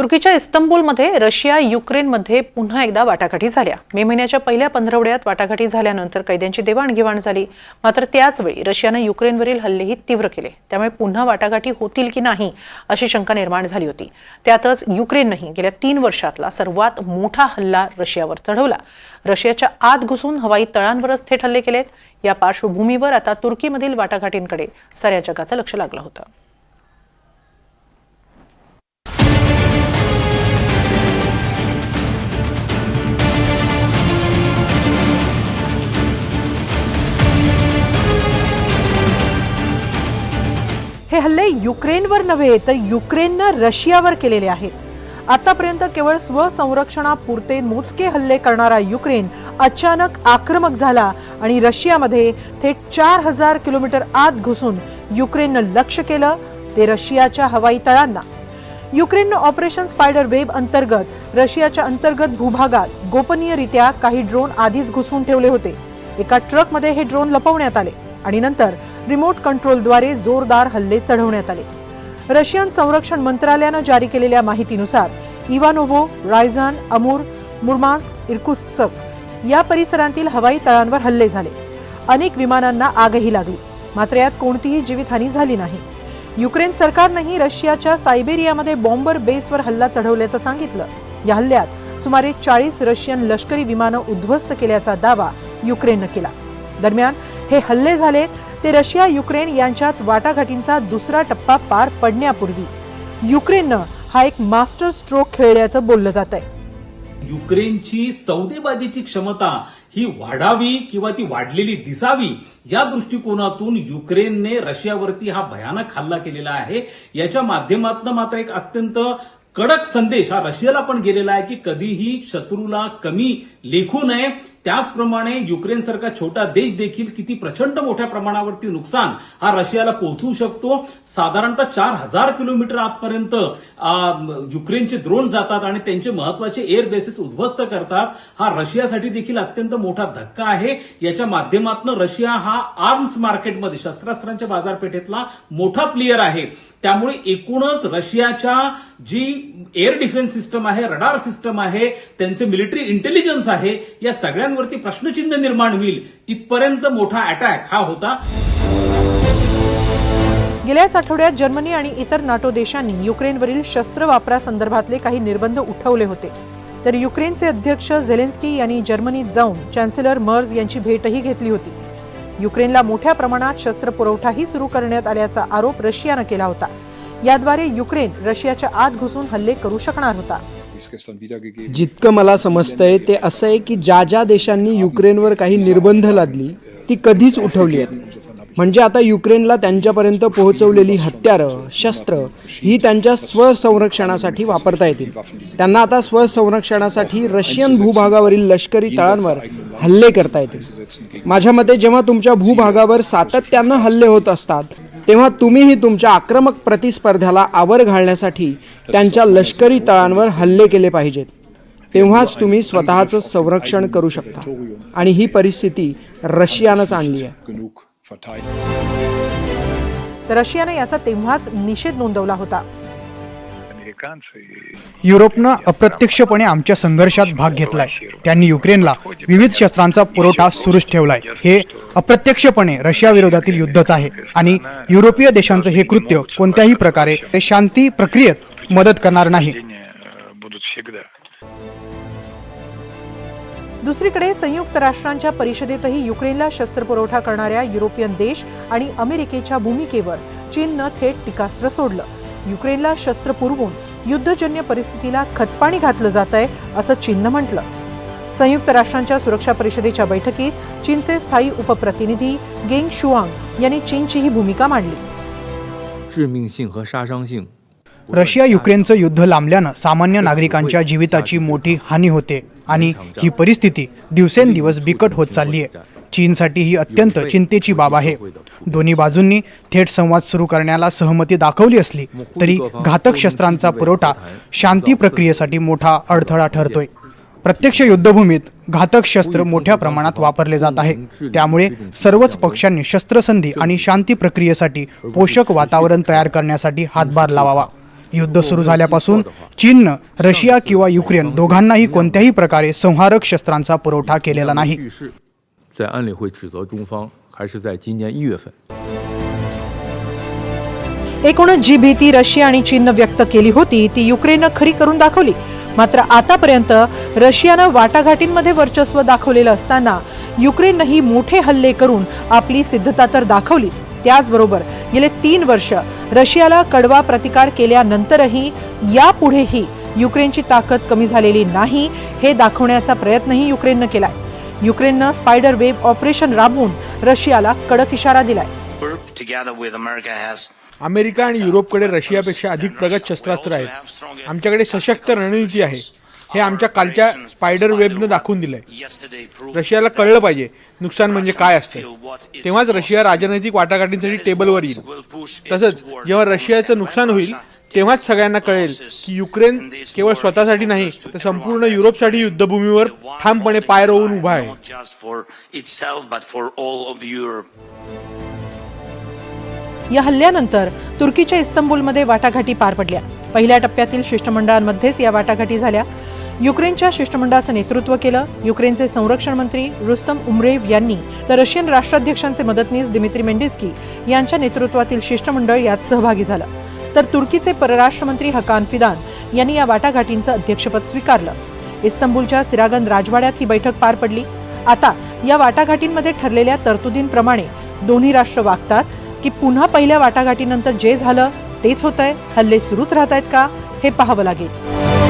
तुर्कीच्या इस्तंबूलमध्ये Russia युक्रेनमध्ये पुन्हा एकदा वाटाघाटी झाल्या. मे महिन्याच्या पहिल्या पंधरवड्यात वाटाघाटी झाल्यानंतर कैद्यांची देवाणघेवाण झाली. मात्र त्याचवेळी रशियानं युक्रेनवरील हल्लेही तीव्र केले. त्यामुळे पुन्हा वाटाघाटी होतील की नाही अशी शंका निर्माण झाली होती. त्यातच युक्रेननंही गेल्या तीन वर्षातला सर्वात मोठा हल्ला रशियावर चढवला. रशियाच्या आत घुसून हवाई तळांवरच थेट हल्ले केलेत. या पार्श्वभूमीवर आता तुर्कीमधील वाटाघाटींकडे साऱ्या जगाचं लक्ष लागलं होतं. हे हल्ले युक्रेनवर नव्हे तर युक्रेननं रशियावर केलेले आहेत. आतापर्यंत केवळ स्वसंरक्षणापुरते मोजके हल्ले करणारा युक्रेन अचानक आक्रमक झाला आणि रशियामध्ये थेट चार हजार किलोमीटर आत घुसून युक्रेननं लक्ष केलं ते रशियाच्या हवाई तळांना. युक्रेननं ऑपरेशन स्पायडर वेब अंतर्गत रशियाच्या अंतर्गत भूभागात गोपनीयरित्या काही ड्रोन आधीच घुसवून ठेवले होते. एका ट्रकमध्ये हे ड्रोन लपवण्यात आले आणि नंतर रिमोट कंट्रोलद्वारे जोरदार हल्ले चढवण्यात आले. रशियन संरक्षण मंत्रालयानं जारी केलेल्या माहितीनुसार इवानोव्हो रायझान अमूर मुरमान्स्क इर्कुत्स्क या परिसरांतील हवाई तळांवर हल्ले झाले. अनेक विमानांना आगही लागली. मात्र यात कोणतीही जीवितहानी झाली नाही. युक्रेन सरकारनंही रशियाच्या सायबेरियामध्ये बॉम्बर बेसवर हल्ला चढवल्याचं सांगितलं. या हल्ल्यात सुमारे चाळीस रशियन लष्करी विमानं उद्ध्वस्त केल्याचा दावा युक्रेननं केला. दरम्यान हे हल्ले झाले ते रशिया युक्रेन यांच्यात वाटाघाटींचा दुसरा टप्पा पार पडण्यापूर्वी युक्रेननं हा एक मास्टर स्ट्रोक खेळल्याचं बोललं जात आहे युक्रेनची सौदेबाजीची क्षमता ही वाढावी किंवा ती वाढलेली दिसावी या दृष्टिकोनातून युक्रेनने रशियावरती हा भयानक हल्ला केलेला आहे. याच्या माध्यमातून मात्र एक अत्यंत कडक संदेश हा रशियाला पण गेलेला आहे की कधीही शत्रूला कमी लेखू नये. त्याचप्रमाणे युक्रेन सारखा छोटा देश देखील किती प्रचंड मोठ्या प्रमाणावरती नुकसान हा रशियाला पोहोचवू शकतो. साधारणतः चार हजार किलोमीटर आतपर्यंत युक्रेनचे द्रोण जातात आणि त्यांचे महत्त्वाचे एअर बेसिस उद्ध्वस्त करतात. हा रशियासाठी देखील अत्यंत मोठा धक्का आहे. याच्या माध्यमातून रशिया हा आर्म्स मार्केटमध्ये शस्त्रास्त्रांच्या बाजारपेठेतला मोठा प्लेयर आहे. त्यामुळे एकूणच रशियाच्या जी एअर डिफेन्स सिस्टम आहे रडार सिस्टम आहे त्यांचे मिलिटरी इंटेलिजन्स आहे या सगळ्यांवरती प्रश्नचिन्ह निर्माण होईल इथपर्यंत मोठा अटॅक हा होता. गेल्याच आठवड्यात जर्मनी आणि इतर नाटो देशांनी युक्रेनवरील शस्त्र वापरासंदर्भातले काही निर्बंध उठवले होते. तर युक्रेनचे अध्यक्ष झेलेन्स्की यांनी जर्मनीत जाऊन चॅन्सेलर मर्ज यांची भेटही घेतली होती. युक्रेनला मोठ्या प्रमाणात शस्त्र पुरवठाही सुरू करण्यात आल्याचा आरोप रशियानं केला होता. याद्वारे युक्रेन रशियाच्या आत घुसून हल्ले करू शकणार होता. जितकं मला समजतंय ते असं आहे की ज्या ज्या देशांनी युक्रेनवर काही निर्बंध लादली ती कधीच उठवली आहेत. म्हणजे आता युक्रेनला त्यांच्यापर्यंत पोहोचवलेली हत्यारं शस्त्र ही त्यांच्या स्वसंरक्षणासाठी वापरता येतील. त्यांना आता स्वसंरक्षणासाठी रशियन भूभागावरील लष्करी तळांवर हल्ले करता येतील. माझ्या मते जेव्हा तुमच्या भूभागावर सातत्यानं हल्ले होत असतात तेव्हा तुम्हीही तुमच्या आक्रमक प्रतिस्पर्ध्याला आवर घालण्यासाठी त्यांच्या लष्करी तळांवर हल्ले केले पाहिजेत. तेव्हाच तुम्ही स्वतःचं संरक्षण करू शकता. आणि ही परिस्थिती रशियानंच आणली आहे. रशियानं याचा तेव्हाच निषेध नोंदवला होता. युरोपनं अप्रत्यक्षपणे आमच्या संघर्षात भाग घेतलाय. त्यांनी युक्रेनला विविध शस्त्रांचा पुरवठा सुरूच ठेवलाय. हे अप्रत्यक्षपणे रशिया विरोधातील युद्धच आहे. आणि युरोपीय देशांचं हे कृत्य कोणत्याही प्रकारे शांती प्रक्रियेत मदत करणार नाही. दुसरीकडे संयुक्त राष्ट्रांच्या परिषदेतही युक्रेनला शस्त्र पुरवठा करणाऱ्या युरोपियन देश आणि अमेरिकेच्या भूमिकेवर चीननं थेट टीकास्त्र सोडलं. युक्रेनला शस्त्र पुरवून युद्धजन्य परिस्थितीला खतपाणी घातलं जात आहे असं चीननं म्हटलं. संयुक्त राष्ट्रांच्या सुरक्षा परिषदेच्या बैठकीत चीनचे स्थायी उपप्रतिनिधी गेंग शुआंग यांनी चीनची ही भूमिका मांडली. रशिया युक्रेनचं युद्ध लांबल्यानं सामान्य नागरिकांच्या जीविताची मोठी हानी होते. आणि ही परिस्थिती दिवसेंदिवस बिकट होत चालली आहे चीनसाठी ही अत्यंत चिंतेची बाब आहे. दोन्ही बाजूंनी थेट संवाद सुरू करण्याला सहमती दाखवली असली तरी घातक शस्त्रांचा पुरवठा शांती प्रक्रियेसाठी मोठा अडथळा ठरतोय. प्रत्यक्ष युद्धभूमीत घातक शस्त्र मोठ्या प्रमाणात वापरले जात आहे. त्यामुळे सर्वच पक्षांनी शस्त्रसंधी आणि शांती प्रक्रियेसाठी पोषक वातावरण तयार करण्यासाठी हातभार लावावा. युद्ध सुरू झाल्यापासून चीननं रशिया किंवा युक्रेन दोघांनाही कोणत्याही प्रकारे संहारक शस्त्रांचा पुरवठा केलेला नाही. एकूणच जी भीती रशिया आणि चीननं व्यक्त केली होती ती युक्रेननं खरी करून दाखवली. मात्र आतापर्यंत रशियानं वाटाघाटींमध्ये वर्चस्व दाखवलेलं असताना युक्रेननंही मोठे हल्ले करून आपली सिद्धता तर दाखवलीच. त्याचबरोबर गेले तीन वर्ष रशियाला कडवा प्रतिकार केल्यानंतरही यापुढेही युक्रेनची ताकद कमी झालेली नाही हे दाखवण्याचा प्रयत्नही युक्रेननं केलाय. युक्रेननं स्पायडर वेव्ह ऑपरेशन राबवून रशियाला कडक इशारा दिलाय. अमेरिका आणि युरोपकडे रशियापेक्षा अधिक प्रगत शस्त्रास्त्र आहेत. आमच्याकडे सशक्त रणनीती आहे. हे आमच्या कालच्या स्पायडर वेबनं दाखवून दिलंय. रशियाला कळलं पाहिजे नुकसान म्हणजे काय असतं. तेव्हाच रशिया राजनैतिक वाटाघाटींसाठी टेबलवर येईल. तसंच जेव्हा रशियाचं नुकसान होईल तेव्हाच सगळ्यांना कळेल की युक्रेन केवळ स्वतःसाठी नाही तर संपूर्ण युरोपसाठी युद्धभूमीवर ठामपणे पाय रोवून उभा आहे. या हल्ल्यानंतर तुर्कीच्या इस्तंबूलमध्ये वाटाघाटी पार पडल्या. पहिल्या टप्प्यातील शिष्टमंडळांमध्येच या वाटाघाटी झाल्या. युक्रेनच्या शिष्टमंडळाचं नेतृत्व केलं. युक्रेनचे संरक्षण मंत्री रुस्तम उमरेव यांनी तर रशियन राष्ट्राध्यक्षांचे मदतनीस दिमित्री मेंडिस्की यांच्या नेतृत्वातील शिष्टमंडळ यात सहभागी झालं. तर तुर्कीचे परराष्ट्र मंत्री हकान फिदान यांनी या वाटाघाटींचं अध्यक्षपद स्वीकारलं. इस्तंबूलच्या सिरागन राजवाड्यात ही बैठक पार पडली. आता या वाटाघाटींमध्ये ठरलेल्या तरतुदींप्रमाणे दोन्ही राष्ट्र वागतात की पुन्हा पहिल्या वाटाघाटीनंतर जे झालं तेच होतंय हल्ले सुरूच राहत आहेत का हे पाहावं लागेल.